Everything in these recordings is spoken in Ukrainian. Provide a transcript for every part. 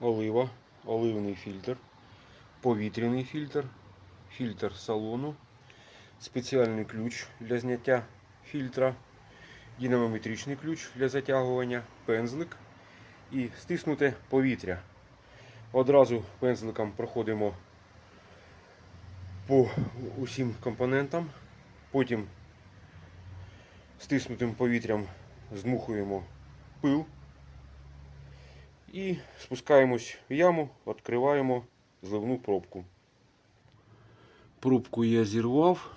олива, оливний фільтр, повітряний фільтр, фільтр салону, спеціальний ключ для зняття фільтра, динамометричний ключ для затягування, пензлик. І стиснуте повітря. Одразу пензликом проходимо по усім компонентам, потім стиснутим повітрям здмухуємо пил і спускаємось в яму, відкриваємо зливну пробку. Пробку я зірвав.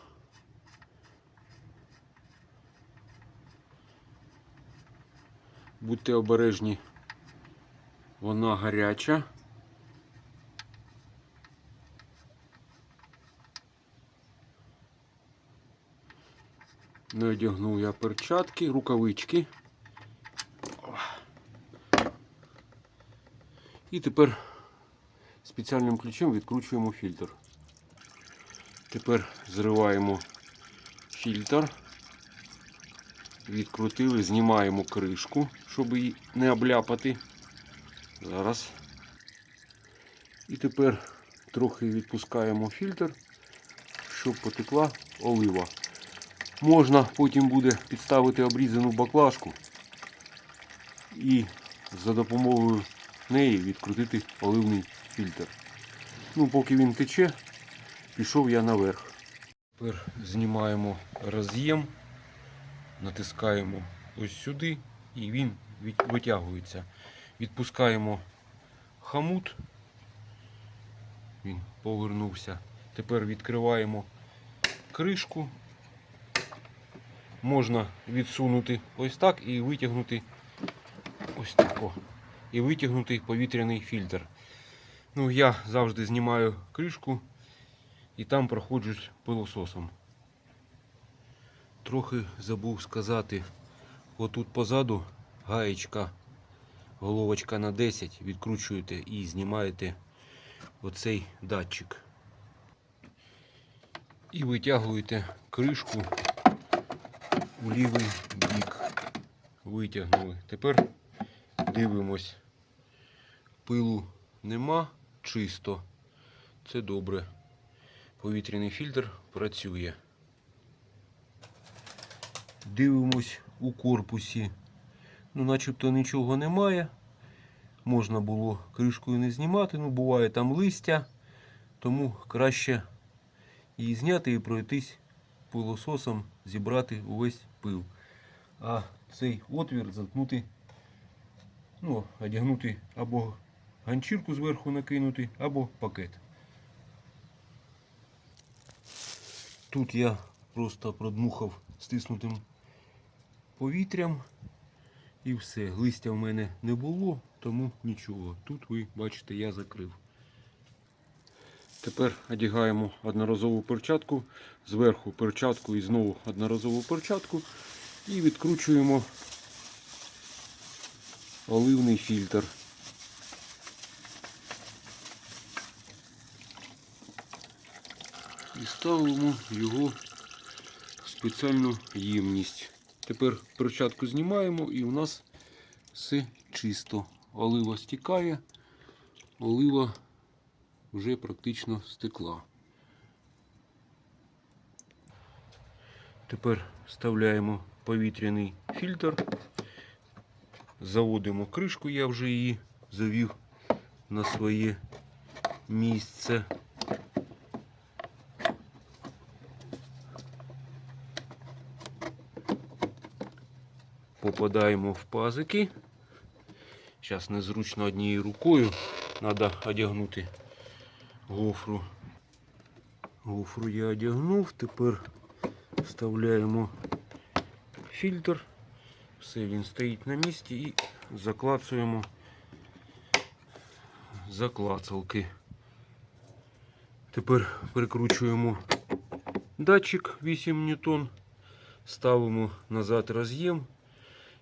Будьте обережні, вона гаряча. Не одягнув я перчатки, рукавички. І тепер спеціальним ключем відкручуємо фільтр. Тепер зриваємо фільтр. Відкрутили, знімаємо кришку, щоб її не обляпати. Зараз. І тепер трохи відпускаємо фільтр, щоб потекла олива. Можна потім буде підставити обрізану баклажку і за допомогою неї відкрутити оливний фільтр. Ну, поки він тече, пішов я наверх. Тепер знімаємо роз'єм, натискаємо ось сюди і він витягується. Відпускаємо хамут. Він повернувся. Тепер відкриваємо кришку. Можна відсунути ось так і витягнути ось тако. І витягнути повітряний фільтр. Ну, я завжди знімаю кришку і там проходжусь пилососом. Трохи забув сказати, отут позаду гаєчка, головочка на 10, відкручуєте і знімаєте оцей датчик. І витягуєте кришку у лівий бік. Витягнули. Тепер дивимось. Пилу нема, чисто. Це добре. Повітряний фільтр працює. Дивимось у корпусі. Ну, начебто нічого немає. Можна було кришкою не знімати, ну буває там листя, тому краще її зняти і пройтись пилососом, зібрати увесь пил. А цей отвір заткнути, ну, одягнути або ганчірку зверху накинути, або пакет. Тут я просто продмухав стиснутим повітрям і все. Листя в мене не було, тому нічого. Тут ви бачите, я закрив. Тепер одягаємо одноразову перчатку, зверху перчатку і знову одноразову перчатку і відкручуємо оливний фільтр. І ставимо його в спеціальну ємність. Тепер перчатку знімаємо і у нас все чисто. Олива стікає, олива вже практично стекла. Тепер вставляємо повітряний фільтр, заводимо кришку, я вже її завів на своє місце. Попадаємо в пазики. Зараз незручно однією рукою. Треба одягнути гофру. Гофру я одягнув. Тепер вставляємо фільтр. Все, він стоїть на місці і заклацуємо заклацалки. Тепер прикручуємо датчик 8 ньютон, ставимо назад роз'єм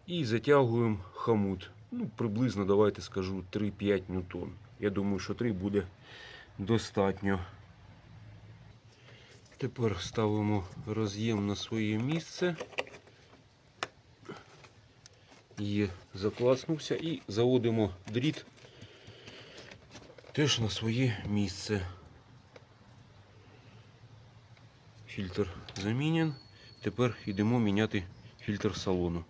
і затягуємо хомут. Ну, приблизно, давайте скажу, 3-5 ньютон. Я думаю, що 3 буде достатньо. Тепер ставимо роз'єм на своє місце. Є, закласнувся і заводимо дріт теж на своє місце. Фільтр замінен. Тепер йдемо міняти фільтр салону.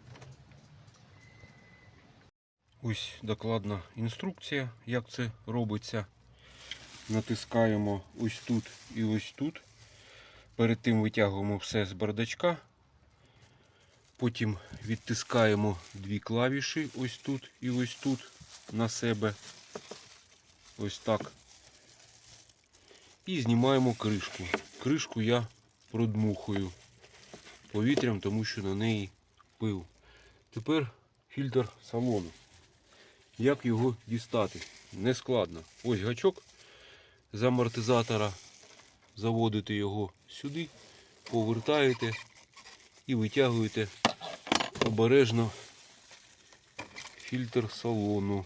Ось докладна інструкція, як це робиться. Натискаємо ось тут і ось тут. Перед тим витягуємо все з бардачка. Потім відтискаємо дві клавіші ось тут і ось тут на себе. Ось так. І знімаємо кришку. Кришку я продмухую повітрям, тому що на неї пил. Тепер фільтр салону. Як його дістати? Не складно. Ось гачок з амортизатора. Заводите його сюди, повертаєте і витягуєте обережно фільтр салону.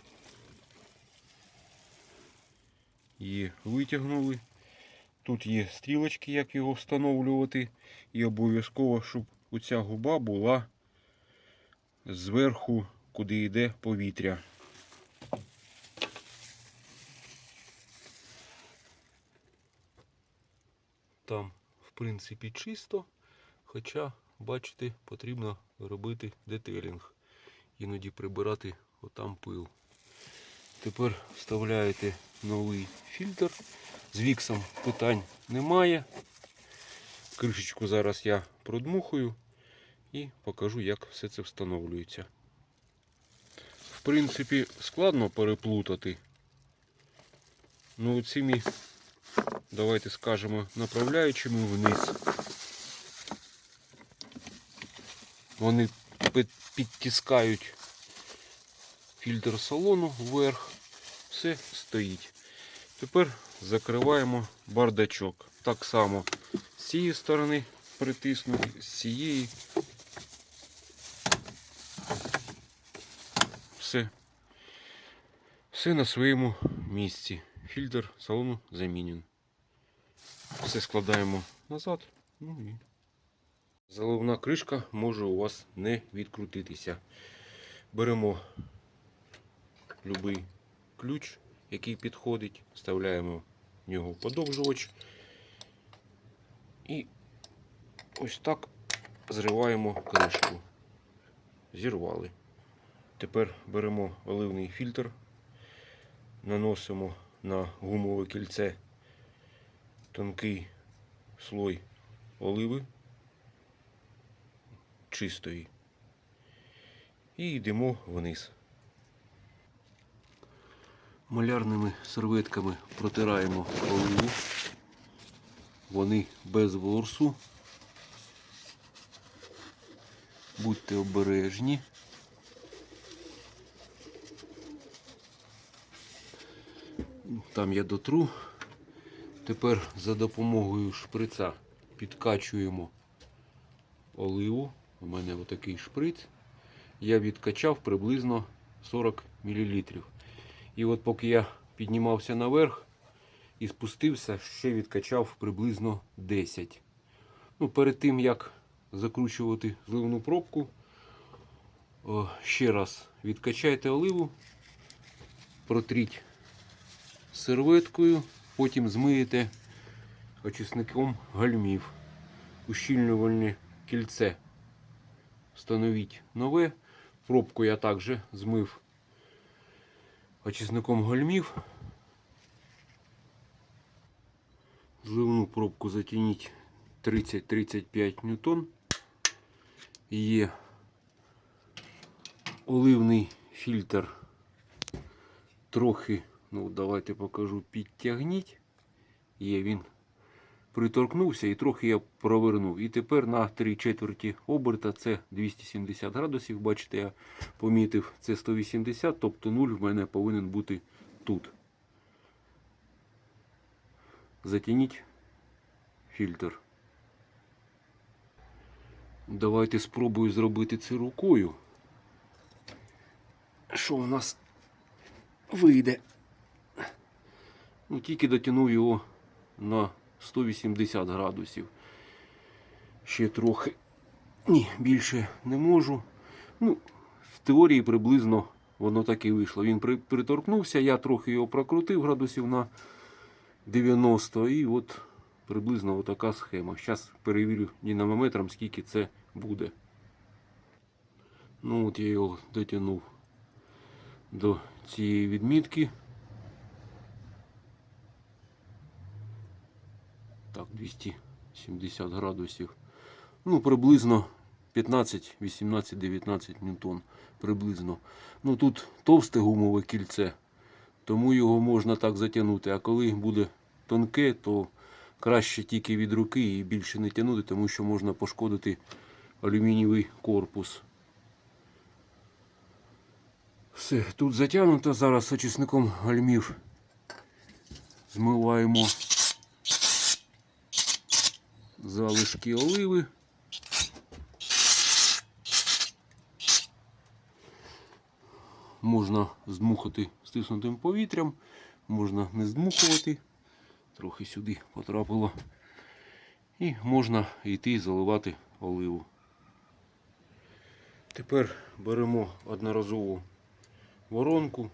Є, витягнули. Тут є стрілочки, як його встановлювати. І обов'язково, щоб оця губа була зверху, куди йде повітря. Там, в принципі, чисто, хоча, бачите, потрібно робити детелінг. Іноді прибирати отам пил. Тепер вставляєте новий фільтр. З віксом питань немає. Кришечку зараз я продмухую і покажу, як все це встановлюється. Принципі, складно переплутати. Ну, цими, давайте скажемо, направляючими вниз. Вони підтискають фільтр салону вверх. Все стоїть. Тепер закриваємо бардачок. Так само з цієї сторони притиснути, з цієї. Все. Все на своєму місці. Фільтр салону замінен. Все складаємо назад. Ну і заливна кришка може у вас не відкрутитися. Беремо будь-який ключ, який підходить, вставляємо в нього подовжувач і ось так зриваємо кришку. Зірвали. Тепер беремо оливний фільтр, наносимо на гумове кільце тонкий слой оливи чистої і йдемо вниз. Малярними серветками протираємо оливу. Вони без ворсу. Будьте обережні. Там я дотру. Тепер за допомогою шприца підкачуємо оливу. У мене отакий шприц. Я відкачав приблизно 40 мл. І от поки я піднімався наверх і спустився, ще відкачав приблизно 10. Ну, перед тим як закручувати зливну пробку, ще раз відкачайте оливу, протріть серветкою, потім змиєте очисником гальмів. Ущільнювальне кільце. Встановіть нове. Пробку я також змив очисником гальмів. Зливну пробку затягніть 30-35 ньютон. Є оливний фільтр. Трохи, ну давайте покажу, підтягніть. Є він приторкнувся і трохи я провернув. І тепер на 3 четверті оберта це 270 градусів. Бачите, я помітив, це 180, тобто 0 в мене повинен бути тут. Затяніть фільтр. Давайте спробую зробити це рукою. Що у нас вийде? Ну, тільки дотягнув його на 180 градусів. Ще трохи. Ні, більше не можу. Ну, в теорії приблизно воно так і вийшло. Він при, приторкнувся, я трохи його прокрутив градусів на 90 і от приблизно отака схема. Зараз перевірю динамометром, скільки це буде. Ну от я його дотягнув до цієї відмітки. Так, 270 градусів. Ну, приблизно 15, 18, 19 ньютон. Приблизно. Ну тут товсте гумове кільце, тому його можна так затягнути. А коли буде тонке, то краще тільки від руки і більше не тягнути, тому що можна пошкодити алюмінієвий корпус. Все, тут затягнуто. Зараз очисником гальмів змиваємо залишки оливи. Можна здмухати стиснутим повітрям, можна не здмухувати. Трохи сюди потрапило. І можна йти заливати оливу. Тепер беремо одноразову воронку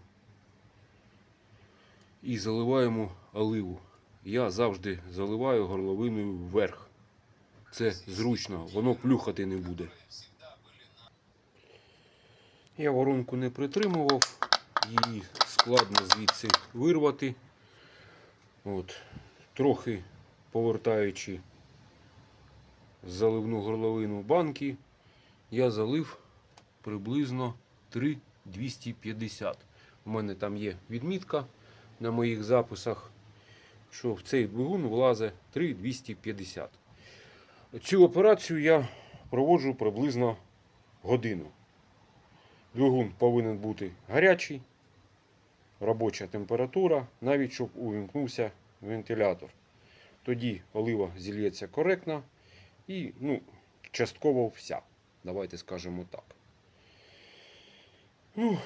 і заливаємо оливу. Я завжди заливаю горловиною вверх. Це зручно, воно плюхати не буде. Я воронку не притримував, її складно звідси вирвати. От. Трохи повертаючи заливну горловину банки, я залив приблизно 3,250. У мене там є відмітка на моїх записах, що в цей двигун влазить 3,250. Цю операцію я проводжу приблизно годину. Двигун повинен бути гарячий, робоча температура, навіть щоб увімкнувся вентилятор. Тоді олива зільється коректно і ну, частково вся. Давайте скажемо так. Ну,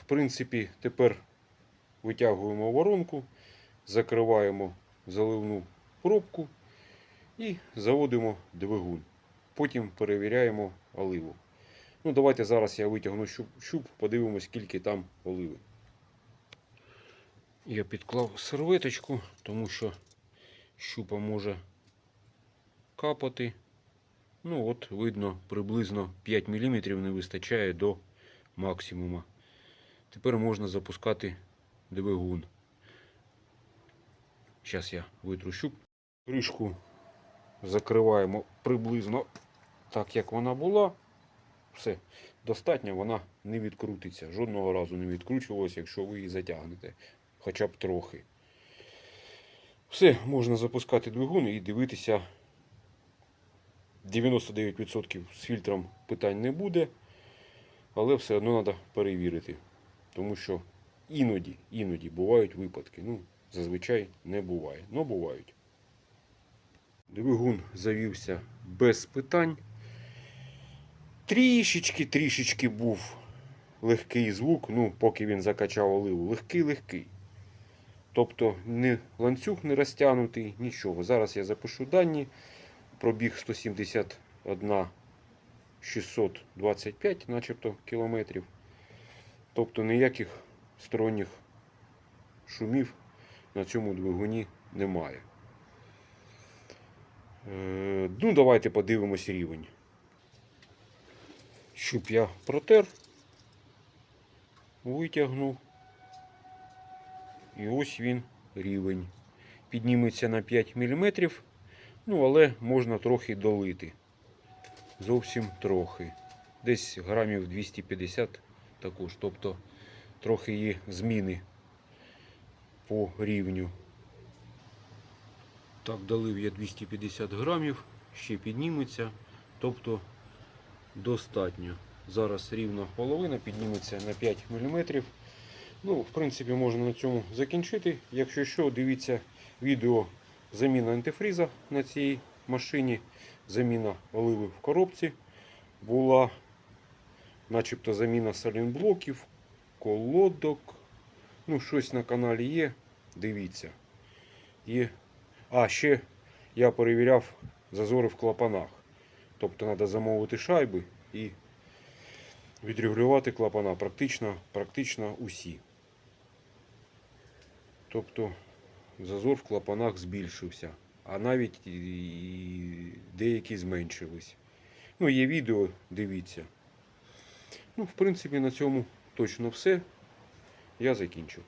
в принципі, тепер витягуємо воронку, закриваємо заливну пробку і заводимо двигун. Потім перевіряємо оливу. Ну, давайте зараз я витягну щуп, щуп подивимось, скільки там оливи. Я підклав серветочку, тому що щупа може капати. Ну, от, видно, приблизно 5 мм не вистачає до максимума. Тепер можна запускати двигун. Зараз я витру щуп. Кришку закриваємо приблизно так, як вона була. Все, достатньо, вона не відкрутиться. Жодного разу не відкручувалася, якщо ви її затягнете. Хоча б трохи. Все, можна запускати двигун і дивитися. 99% з фільтром питань не буде. Але все одно треба перевірити. Тому що іноді, іноді бувають випадки. Ну, зазвичай не буває. Ну, бувають. Двигун завівся без питань. Трішечки, трішечки був легкий звук, ну, поки він закачав оливу. Легкий-легкий. Тобто не ланцюг не розтягнутий, нічого. Зараз я запишу дані. Пробіг 171 625 начебто кілометрів. Тобто ніяких сторонніх шумів на цьому двигуні немає. Е, ну, давайте подивимось рівень. Щуп я протер, витягнув. І ось він рівень. Підніметься на 5 мм. Ну, але можна трохи долити. Зовсім трохи. Десь грамів 250 також. Тобто трохи є зміни по рівню. Так, долив я 250 грамів, ще підніметься. Тобто достатньо. Зараз рівно половина підніметься на 5 мм. Ну, в принципі, можна на цьому закінчити. Якщо що, дивіться відео заміна антифріза на цій машині. Заміна оливи в коробці була. Начебто заміна салінблоків, колодок. Ну, щось на каналі є. Дивіться. Є. А, ще я перевіряв зазори в клапанах. Тобто треба замовити шайби і відрегулювати клапана практично, практично усі. Тобто зазор в клапанах збільшився, а навіть деякі зменшились. Ну, є відео, дивіться. Ну, в принципі, на цьому точно все. Я закінчив.